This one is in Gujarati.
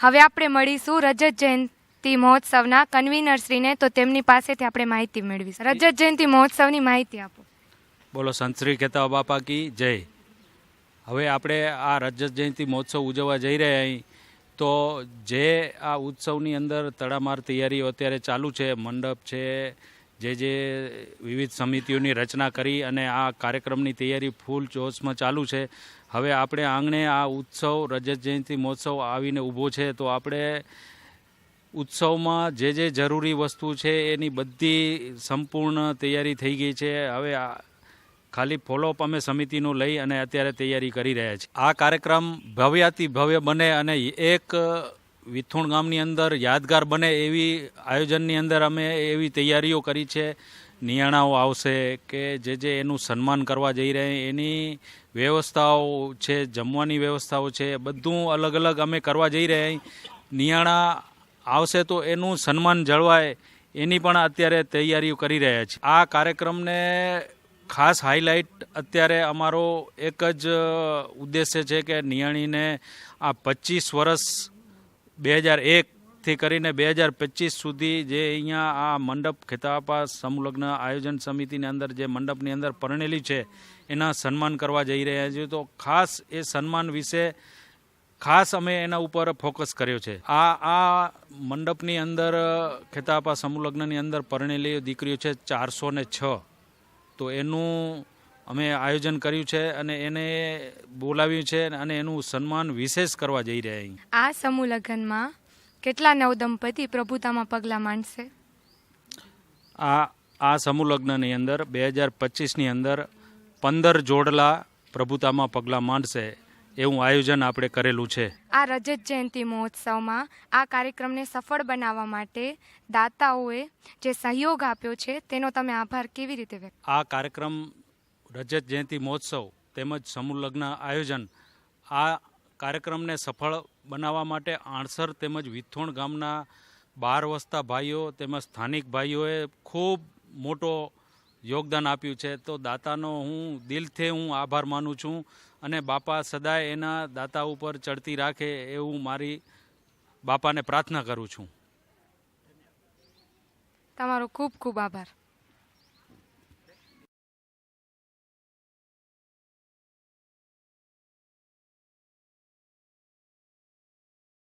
હવે આપણે મળીશું રજત જયંતિ મહોત્સવના કન્વીનરશ્રીને તો તેમની પાસેથી આપણે માહિતી મેળવીશું. રજત જયંતિ મહોત્સવની માહિતી આપો. બોલો સંતશ્રી કહેતા બાપા કી જય. હવે આપણે આ રજત જયંતિ મહોત્સવ ઉજવવા જઈ રહ્યા અહીં. તો જે આ ઉત્સવની અંદર તડામાર તૈયારીઓ અત્યારે ચાલુ છે મંડપ છે જે જે વિવિધ સમિતિઓની રચના કરી અને આ કાર્યક્રમની તૈયારી ફૂલ જોશમાં ચાલુ છે. હવે આપણે આંગણે આ ઉત્સવ, રજત જયંતિ મહોત્સવ આવીને ઊભો છે તો આપણે ઉત્સવમાં જે જે જરૂરી વસ્તુ છે એની બધી સંપૂર્ણ તૈયારી થઈ ગઈ છે. હવે આ ખાલી ફોલોઅપ અમે સમિતિનું લઈ અને અત્યારે તૈયારી કરી રહ્યા છીએ. આ કાર્યક્રમ ભવ્યાતિ ભવ્ય બને અને એક વિથુણ ગામની અંદર યાદગાર બને એવી આયોજનની અંદર અમે એવી તૈયારીઓ કરી છે. નિયાણાઓ આવશે કે જે જે એનું સન્માન કરવા જઈ રહ્યા એની વ્યવસ્થાઓ છે, જમવાની વ્યવસ્થાઓ છે બધું અલગ અલગ અમે કરવા જઈ રહ્યા નિયાણા આવશે તો એનું સન્માન જળવાય એની પણ અત્યારે તૈયારીઓ કરી રહ્યા છે. આ કાર્યક્રમને ખાસ હાઇલાઇટ અત્યારે અમારો એક જ ઉદ્દેશ્ય છે કે નિયાણીને આ પચીસ વર્ષ બે હજાર એકથી કરીને બે હજાર પચીસ સુધી જે અહીંયા આ મંડપ ખેતાપા સમૂહલગ્ન આયોજન સમિતિની અંદર જે મંડપની અંદર પરણેલી છે, એના સન્માન કરવા જઈ રહ્યા છીએ. તો ખાસ એ સન્માન વિશે ખાસ અમે એના ઉપર ફોકસ કર્યો છે. આ આ મંડપની અંદર, ખેતાપા સમૂહલગ્નની અંદર પરણેલી દીકરીઓ છે ચારસો ને છ. તો એનું અમે આયોજન કર્યું છે અને એને બોલાવ્યું છે અને એનું સન્માન વિશેષ કરવા જઈ રહ્યા આ સમૂહ લગ્નમાં કેટલા નવદંપતિ પ્રભુતામાં પગલાં માંડશે? આ આ સમૂહ લગ્નની અંદર બે હજાર પચીસની અંદર પંદર જોડલા પ્રભુતામાં પગલાં માંડશે એવું આયોજન આપણે કરેલું છે. આ રજત જયંતિ મહોત્સવમાં આ કાર્યક્રમને સફળ બનાવવા માટે દાતાઓએ જે સહયોગ આપ્યો છે તેનો તમે આભાર કેવી રીતે વ્યક્ત આ કાર્યક્રમ રજત જયંતિ મહોત્સવ તેમજ સમૂહ લગ્ન આયોજન આ કાર્યક્રમને સફળ બનાવવા માટે આણસર તેમજ વિથોણ ગામના બાર વસતા ભાઈઓ તેમજ સ્થાનિક ભાઈઓએ ખૂબ મોટો યોગદાન આપ્યું છે. તો દાતાનો હું દિલથી હું આભાર માનું છું અને બાપા સદાય એના દાતા ઉપર ચડતી રાખે એવું મારી બાપાને પ્રાર્થના કરું છું. તમારો ખૂબ ખૂબ આભાર.